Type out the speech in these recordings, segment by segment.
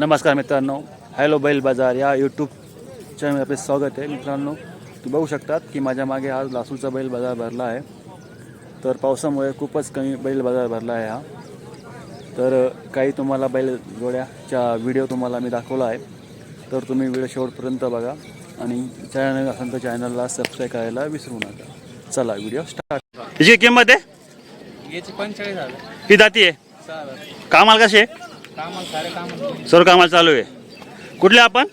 नमस्कार मित्रांनो. हॅलो बैल बाजार या यूट्यूब चॅनल आपले स्वागत आहे. मित्रांनो तुम्ही बघू शकतात की माझ्या मागे हा लासूरचा बैल बाजार भरला आहे. तर पावसामुळे खूपच कमी बैल बाजार भरला आहे हा. तर काही तुम्हाला बैल जोड्याचा व्हिडिओ तुम्हाला मी दाखवला आहे. तर तुम्ही व्हिडिओ शेवटपर्यंत बघा आणि चॅनल असेल तर चॅनलला सबस्क्राईब करायला विसरू नका. चला व्हिडिओ स्टार्ट याची किंमत आहे? याची पंचेचाळीस हजार. ही जाती आहे. कामाला सारे कामाला सर्व कामाला चालू आहे. कुठले आपण?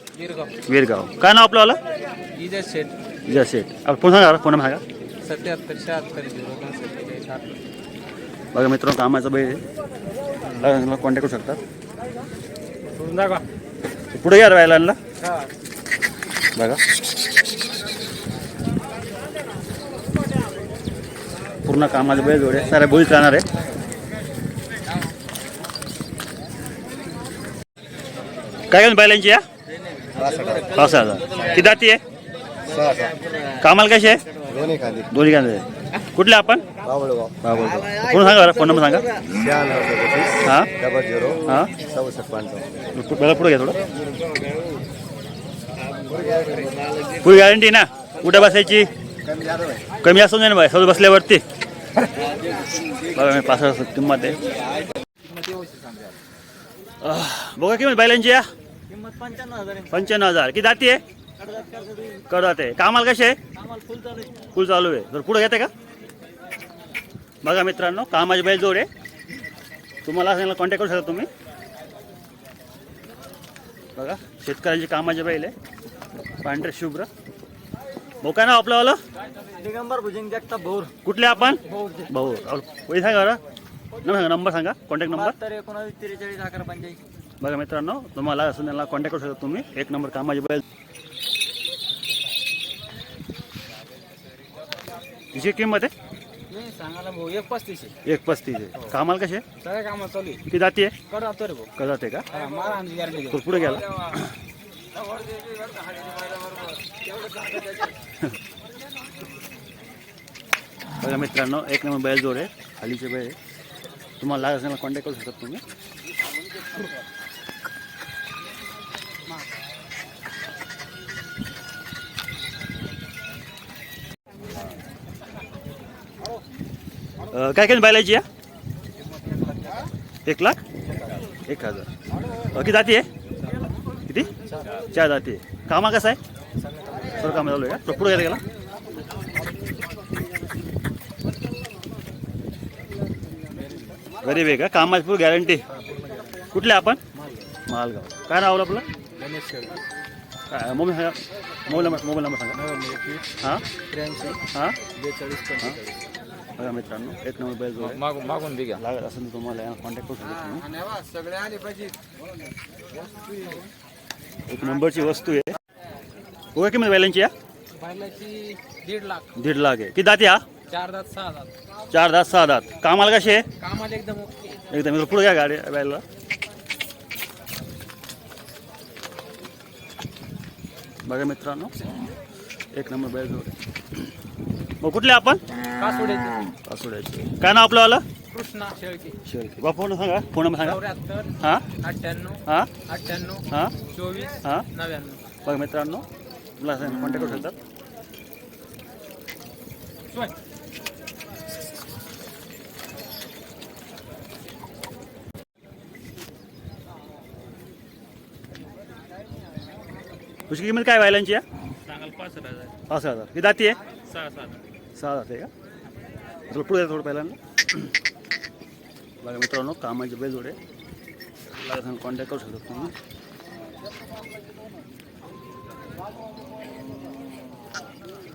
वीरगाव. काय नाव आपलं इजा शेट जय सेठ आपण फोन सांगा फोन सांगा. सत्याहत्तर शहात्तर बघा मित्रांनो कामाचा बैल आहे. मला कॉन्टॅक्ट करू शकतात पुढे या राहिला बघा. पूर्ण कामाचा बैल जोडे साऱ्या बोलीत राहणार आहे काय घेऊन बैलांची या पाच हजार किती जाती आहे? कामाला कशी आहे? दोन्ही खाली दोन्ही कांदे. कुठले आपण? बाबळगाव फोन सांगा बरं? फोन नंबर सांगा. शहाण्णव सदतीस हां? डबल झिरो हां? सव्वीस पंचावन्न मला पुढे घ्या थोडं. फुल गॅरंटी ना? कुठे बसायची? कमी असू नये ना बाय सगळं बसल्यावरती. बघा मी पाच हजार किंमत आहे. आह, बघा किंमत बैलांची या किंमत पंच्याण्णव हजार पंच्याण्णव हजार. किती जाती आहे? कडत आहे. कामाला कसे आहे? फुल चालू आहे. तर पुढे घेते का? बघा मित्रांनो कामाची बैल जोड आहे. तुम्हाला असं कॉन्टॅक्ट करू शकता तुम्ही. बघा शेतकऱ्यांची कामाची बैल आहे. पांढरे शुभ्र. भाऊ काय नाव आपलं वालं? दिगंबर भुजंग जगताप भोर. कुठले आपण? भाऊ सांगा बरं नंबर सांगा नंबर सांगा. कॉन्टॅक्ट नंबर एकोणावीस त्रेचाळीस अकरा पंच्याऐंशी. बघा मित्रांनो तुम्हाला असं त्यांना कॉन्टॅक्ट करू शकता तुम्ही. एक नंबर कामाची बैल हिची किंमत आहे? नाही सांगायला भाऊ एक पस्तीस आहे. एक पस्तीस आहे. कामाला कसे सगळ्या चालू आहे. जाती तो रे भाऊ. का जाते का? हा, मारा आमची गॅरंटी तो पुढे गेला. बघा मित्रांनो एक नंबर बैल जोड आहे. खालीचे बैल आहे. तुम्हाला लागत असेल कॉन्टॅक्ट करू शकता तुम्ही. काय काय बायलायची या? एक लाख? एक हजार. किती जाती आहे? किती? चार जाती आहे. कामा कसं आहे? सर कामं चालू आहे का? पुढे गेला गरीब आहे का? कामाची पूर्ण गॅरंटी कुठले आपण? मालगाव. काय नाव आपलं? गणेश काय मोबाईल सांगा मोबाईल नंबर मोबाईल नंबर सांगा. हां? त्र्याऐंशी हां? बेचाळीस पंचेचाळीस. बघा मित्रांनो एक नंबर बैल जो आहे. मागून मागून बी घ्या. लागत असेल तर तुम्हाला कॉन्टॅक्ट करू शकता सगळे आले पाहिजे एक नंबरची वस्तू आहे. ओके किंमत बैलांची या बैलाची दीड लाख. दीड लाख आहे. किती दाती हा? चार दात सहा दात. चार दात सहा दात. कामाला कसे आहे? कामाला एकदम ओके. एकदम पुढे घ्या गाडी बैलला. बघा मित्रांनो. एक नंबर बैल जोड मग कुठले आपण? का सोडायचे पासोड्याचे काय नाव आपलं वाला? कृष्णा शेळके. शेळके. बा फोन सांगा. फोन नंबर सांगा हां? अठ्ठ्याण्णव हां? अठ्ठ्याण्णव हां? चोवीस हां? नव्याण्णव. बघा मित्रांनो. तुला कॉन्टॅक्ट करू शकतात? तुझी किंमत काय बैलांची या? सांगाल पाच हजार. पाच हजार. ही दाती आहे? सहा सात सहा जाते का? थोडं पुढे जा थोडं पहिल्यांदा. बघा मित्रांनो कामाचे बैल जोडे कॉन्टॅक्ट करू शकता तुम्ही.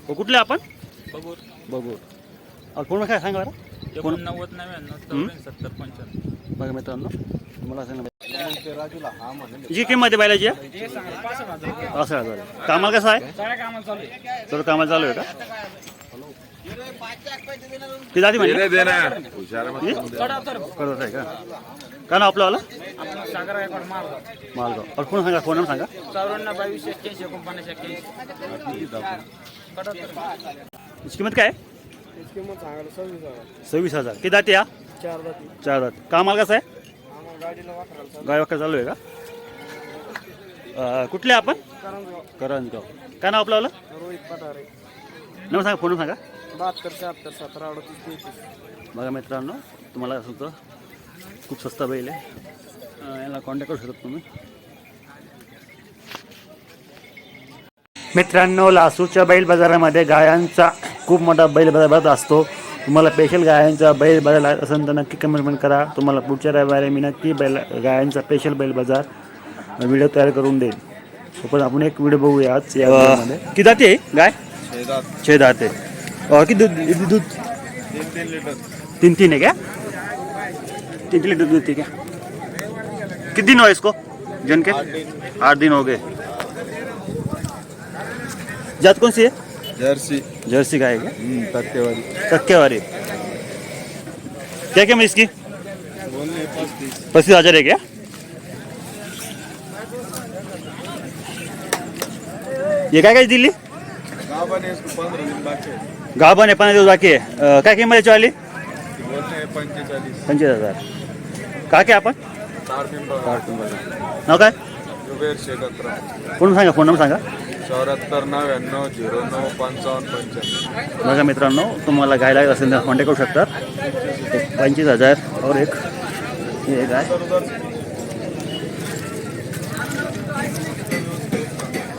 हो कुठले आपण? बघू बघू अहो, फोन काय सांगा बरं? फोन एकोणनव्वद नव्याण्णव चौऱ्याऐंशी सत्तर पंच्याण्णव. बघा मित्रांनो तुम्हाला सांगा हा हिची किंमत आहे बैलाची? पाच हजार. कामाला कसं आहे? सगळ्या कामाला चालू आहे का? ती जाती म्हणजे? कडा तर करत आहे का? का ना आपलं मारला मालगाव. अहो, फोन सांगा? फोन नंबर सांगा. चौऱ्याण्णव बावीस एक्क्याऐंशी एकोणपन्नास एक्क्याऐंशी. कडा तर हिची किंमत काय आहे? किंमत सांगायला सव्वीस हजार. किती दाती या? चार जाती. चार दात कामाला कसं आहे? वाकर चालू. आहे का? कुठले आपण? करंजगाव. काय नाव आपलं रोहित पठारे. नाव सांगा फोन सांगा. बहात्तर शहात्तर सतरा अडतीस तेहतीस. बघा मित्रांनो तुम्हाला असं होतं खूप स्वस्त बैल आहे. याला कॉन्टॅक्ट करू शकता तुम्ही. मित्रांनो लासूरच्या बैल बाजारामध्ये गायांचा खूप मोठा बैल बाजार असतो. तुम्हाला स्पेशल गायांचा बैल बाज़ार लागत असेल तर नक्की कमेंट करा. तुम्हाला पुढच्या रविवारी मी नक्की बैल गायांचा स्पेशल बैल बाज़ार व्हिडिओ तयार करून देईल तो पण आपण एक व्हिडिओ बघूया आज या व्हिडिओमध्ये किती जाते गाय? छे दाते. और किती दूध किती दूध? तीन तीन लिटर तीन तीन है क्या तीन लीटर दूध थी क्या कितने दिन हुआ इसको जन के आठ दिन हो गए. जात कौन सी है? जर्सी। जर्सी का है क्या? टक्केवारी टक्केवारी क्या क्या मैं इसकी? बोलले पस्तीस पच्चीस। हजार है क्या? ये काय काय दिली? गावाने इसको पंद्रह दिन बाकी है। गाभण आहे पंधरा दिवस बाकी आहे अं, काय किंमत याची वाली बोलते हैं पंचेचालीस। पंचवीस हजार। काय काय आपण? चार पिंपल चार पिंपल नाव काय? जुबेर शेख अकरा फोन सांगा? फोन नंबर सांगा। चौऱ्याहत्तर नव्याण्णव झिरो नऊ पंचावन्न पंच्याण्णव. बघा मित्रांनो तुम्हाला गाय लागत असेल तर कॉन्टॅक्ट करू शकतात. एक पंचवीस हजार और एक गाय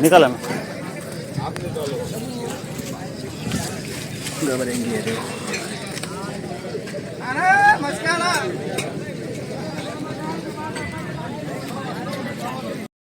निकाला ना.